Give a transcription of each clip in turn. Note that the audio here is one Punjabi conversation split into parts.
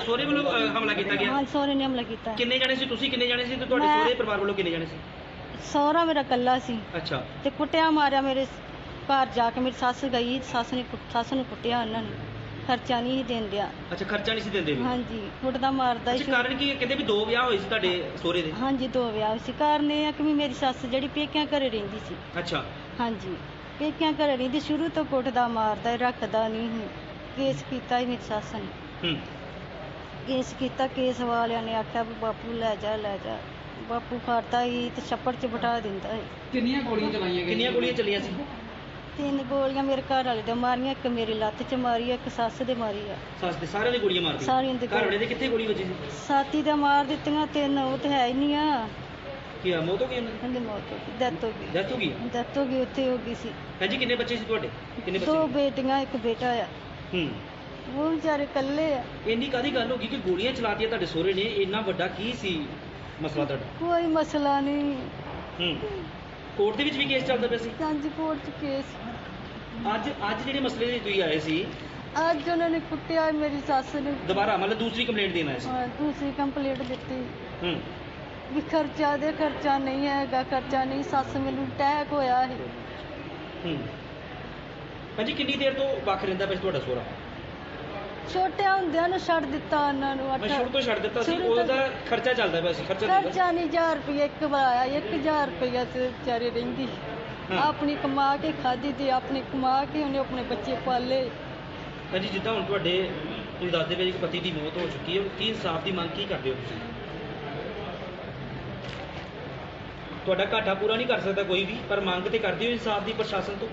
ਤੁਹਾਡੇ ਸਹੁਰੇ ਵੱਲੋਂ ਅ, ਹਮਲਾ ਕੀਤਾ ਗਿਆ? ਹਾਂ ਸਹੁਰੇ ਨੇ ਹਮਲਾ ਕੀਤਾ। ਕਿੰਨੇ ਜਾਣੇ ਸੀ? ਤੁਸੀਂ ਕਿੰਨੇ ਜਾਣੇ ਸੀ ਤੇ ਤੁਹਾਡੇ ਮੈਂ- ਸਹੁਰੇ ਪਰਿਵਾਰ ਵੱਲੋਂ ਕਿੰਨੇ ਜਾਣੇ ਸੀ? ਸਹੁਰਾ ਮੇਰਾ ਕੱਲਾ ਸੀ। ਅੱਛਾ। ਤੇ ਕੁੱਟਿਆ ਮਾਰਿਆ ਮੇਰੇ ਘਰ ਜਾ ਕੇ ਮੇਰੀ ਸੱਸ ਗਈ ਸੱਸ ਨੇ ਕੁੱਟ- ਸੱਸ ਨੂੰ ਕੁੱਟਿਆ ਉਹਨਾਂ ਨੇ। ਖਰਚਾ ਨਹੀਂ ਸੀ ਦੇਣ ਅੱਛਾ ਖਰਚਾ ਨਹੀਂ ਸੀ ਦਿੰਦੇ ਵੀ? ਹਾਂਜੀ ਕੁੱਟਦਾ ਮਾਰਦਾ ਅੱਛਾ ਸੀ। ਕਾਰਨ ਕੀ ਹੈ? ਕਹਿੰਦੇ ਵੀ ਦੋ ਵਿਆਹ ਹੋਏ ਸੀ ਤੁਹਾਡੇ ਸਹੁਰੇ ਦੇ। ਹਾਂਜੀ ਦੋ ਵਿਆਹ ਸੀ। ਕਾਰਨ ਇਹ ਆ ਕਿ ਵੀ ਮੇਰੀ ਸੱਸ ਜਿਹੜੀ ਪੇਕਿਆਂ ਘਰੇ ਰਹਿੰਦੀ ਸੀ। ਅੱਛਾ। ਹਾਂਜੀ ਪੇਕਿਆਂ ਘਰੇ ਰਹਿੰਦੀ ਸ਼ੁਰੂ ਤੋਂ ਕੁੱਟਦਾ ਮਾਰਦਾ ਰੱਖਦਾ ਨਹੀਂ ਸੀ। ਕੇਸ ਕੀਤਾ ਸੀ ਮੇਰੀ ਸੱਸ ਨੇ। ਹੂੰ। ਕੇਸ ਕੀਤਾ ਕੇਸ ਵਾਲਿਆਂ ਨੇ ਆਖਿਆ ਵੀ ਬਾਪੂ ਲੈ ਜਾ ਲੈ ਜਾ। ਬਾਪੂ ਫੜਦਾ ਹੀ ਤੇ ਛੱਪੜ 'ਚ ਬਿਠਾ ਦਿੰਦਾ ਸੀ। ਕਿੰਨੀਆਂ ਗੋਲੀਆਂ ਚਲਾਈਆਂ ਗਈਆਂ? ਕਿੰਨੀਆਂ ਗੋਲੀਆਂ ਚੱਲੀਆਂ ਸੀ? ਤਿੰਨ ਗੋਲੀਆਂ ਮੇਰੇ ਘਰ ਵਾਲੇ ਦੇ ਮਾਰੀਆਂ ਇੱਕ ਮੇਰੀ ਲੱਤ 'ਚ ਮਾਰੀ ਆ ਇੱਕ ਸੱਸ ਦੇ ਮਾਰੀ ਆ। ਸੱਸ ਦੇ ਸਾਰਿਆਂ ਗੋਲੀਆਂ ਦੇ ਘਰ ਵਾਲੇ ਦੇ ਕਿੱਥੇ ਗੋਲੀ ਵੱਜੀ ਸੀ? ਸਾਥੀ ਦਾ ਮਾਰ ਦਿੱਤੀਆਂ ਤਿੰਨ ਉਹ ਤੇ ਹੈ ਹੀ ਨਹੀਂ ਆ। ਕੀ ਆ ਮੌਤ ਹੋ ਗਈ ਉਹਨਾਂ ਦੀ? ਕਹਿੰਦੇ ਮੌਤ ਹੋ ਗਈ ਡੈਥ ਹੋ ਗਈ। ਡੈਥ ਹੋ ਗਈ ਡੈਥ ਹੋ ਗਈ ਉੱਥੇ ਹੋ ਗਈ ਸੀ। ਹਾਂਜੀ ਕਿੰਨੇ ਬੱਚੇ ਸੀ ਤੁਹਾਡੇ? ਕਿੰਨੇ ਦੋ ਬੇਟੀਆਂ ਇੱਕ ਬੇਟਾ ਆ। ਹੂੰ। ਉਹ ਵਿਚਾਰੇ ਇਕੱਲੇ ਆ। ਇੰਨੀ ਕਾਦੀ ਗੱਲ ਹੋ ਗਈ ਕਿ ਗੋਲੀਆਂ ਚਲਾਤੀਆਂ ਤੁਹਾਡੇ ਸਹੁਰੇ ਨੇ? ਇੰਨਾ ਵੱਡਾ ਕੀ ਸੀ ਮਸਲਾ ਤੁਹਾਡਾ? ਕੋਈ ਮਸਲਾ ਨਹੀਂ। ਹੂੰ। ਕੋਰਟ ਦੇ ਵਿੱਚ ਵੀ ਕੇਸ ਚੱਲਦਾ ਪਿਆ ਸੀ? ਹਾਂਜੀ ਕੋਰਟ 'ਚ ਕੇਸ ਅੱਜ ਅੱਜ ਜਿਹੜੇ ਮਸਲੇ ਦੇ ਤੁਸੀਂ ਆਏ ਸੀ? ਅੱਜ ਉਹਨਾਂ ਨੇ ਕੁੱਟਿਆ ਮੇਰੀ ਸੱਸ ਨੂੰ। ਦੁਬਾਰਾ ਮਤਲਬ ਦੂਸਰੀ ਕੰਪਲੇਂਟ ਦੇਣ ਆਏ ਸੀ? ਹਾਂ, ਦੂਸਰੀ ਕੰਪਲੀਟ ਦਿੱਤੀ। ਹੂੰ। ਵੀ ਖਰਚਾ ਦੇ ਖਰਚਾ ਨਹੀਂ ਹੈਗਾ ਖਰਚਾ ਨਹੀਂ। ਸੱਸ ਮੈਨੂੰ ਅਟੈਕ ਹੋਇਆ ਸੀ। ਹੂੰ। ਭਾਜੀ ਕਿੰਨੀ ਦੇਰ ਤੋਂ ਵੱਖ ਰਹਿੰਦਾ ਪਿਆ ਸੀ ਤੁਹਾਡਾ ਸਹੁਰਾ? ਛੋਟਿਆਂ ਹੁੰਦਿਆਂ ਨੂੰ ਛੱਡ ਦਿੱਤਾ ਉਹਨਾਂ ਨੂੰ ਮੈਂ ਸ਼ੁਰੂ ਤੋਂ ਛੱਡ ਦਿੱਤਾ ਸੀ ਸ਼ੁਰੂ ਤੋਂ- ਉਹਦਾ ਖਰਚਾ ਚੱਲਦਾ ਪਿਆ ਸੀ ਖਰਚਾ ਸੀ। ਖਰਚਾ ਨਹੀਂ 1000 ਰੁਪਏ ਇੱਕ ਵਾਰ ਆਇਆ 1000 ਰੁਪਏ ਤੇ ਵਿਚਾਰੇ ਰਹਿੰਦੀ ਹਾਂ। ਆਪਣੀ ਕਮਾ ਕੇ ਖਾਦੀ ਤੇ ਆਪਣੀ ਕਮਾ ਕੇ ਉਹਨੇ ਆਪਣੇ ਬੱਚੇ ਪਾਲੇ। ਭਾਜੀ ਜਿੱਦਾਂ ਹੁਣ ਤੁਹਾਡੇ ਤੁਸੀਂ ਦੱਸਦੇ ਪਏ ਜੀ ਕਿ ਪਤੀ ਦੀ ਮੌਤ ਹੋ ਚੁੱਕੀ ਹੈ ਕੀ ਇਨਸਾਫ ਦੀ ਮੰਗ ਕੀ ਕਰਦੇ ਹੋ ਤੁਸੀਂ? ਤੁਹਾਡਾ ਘਾਟਾ ਪੂਰਾ ਨਹੀਂ ਕਰ ਸਕਦਾ ਕੋਈ ਵੀ ਪਰ ਮੰਗ ਤੇ ਕਰਦੇ ਹੋ ਇਨਸਾਫ ਦੀ ਪ੍ਰਸ਼ਾਸਨ ਤੋਂ?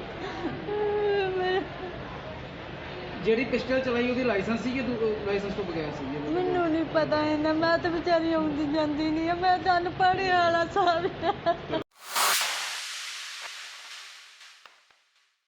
ਜਿਹੜੀ ਪਿਸਟਲ ਚਲਾਈ ਉਹਦੀ ਲਾਇਸੈਂਸ ਸੀ ਕਿ ਲਾਇਸੈਂਸ ਤੋਂ ਬਗੈਰ ਸੀ? ਮੈਨੂੰ ਨਹੀਂ ਪਤਾ ਇਹਨਾਂ ਮੈਂ ਤਾਂ ਵਿਚਾਰੀ ਆਉਂਦੀ ਜਾਂਦੀ ਨਹੀਂ ਆ ਮੈਂ ਤਾਂ ਅਨਪੜ੍ਹ ਵਾਲਾ ਸਾਰਾ